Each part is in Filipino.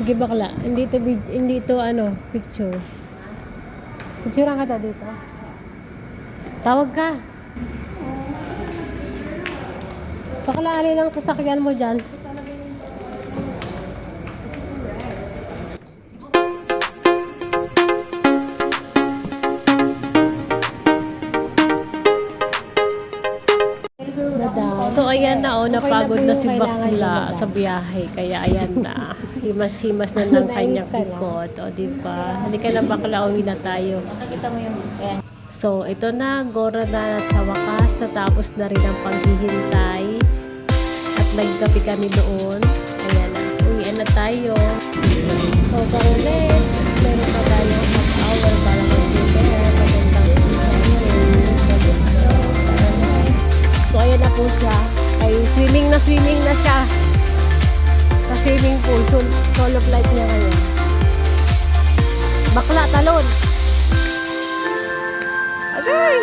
Sige bakla. Hindi to, hindi to ano, picture. Picture ka ta dito. Tawag ka. Bakla, alin ang sasakyan mo dyan? So ayan na oh, napagod na si Bakla sa biyahe. Kaya ayan na. Himas-himas na ng kanyang ikot. O diba? Halika na Bakla, uwi na tayo. Nakita mo yung... So, ito na, Gora na at sa wakas, natapos na rin ang paghihintay. At nagkape kami doon. Ayan na, uwian na tayo. So, Barones, meron swimming na swimming na siya. Sa swimming pool, so, solo flight niya ngayon. Bakla, talon! Agay!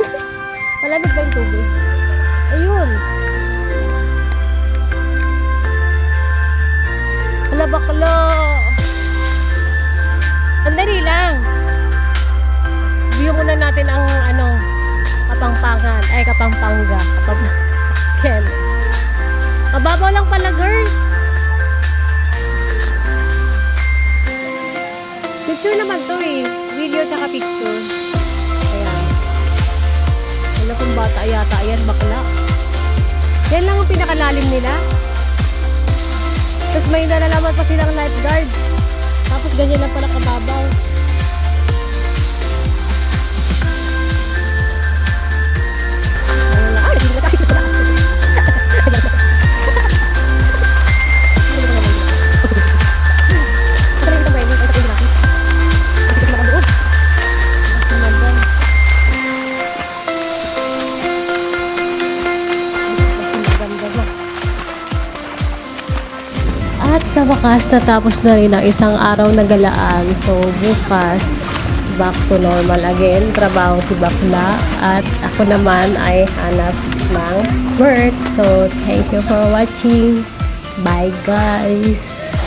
Malamig ba yung tubig? Ayun! Hala, baklo! Kapangpangan. Ay, kapampanga. Kapang... Ken. Mababaw lang pala, girl. Picture naman to eh. Video tsaka picture. Ayan. Wala kung bata yata. Ayan, bakla. Yan lang ang pinakalalim nila. Tapos may nalalaman pa silang lifeguard. Tapos ganyan lang pala kababaw. At sa wakas, natapos na rin ang isang araw na galaan. So, bukas, back to normal again. Trabaho si Bakla. At ako naman ay hanap ng work. So, thank you for watching. Bye, guys!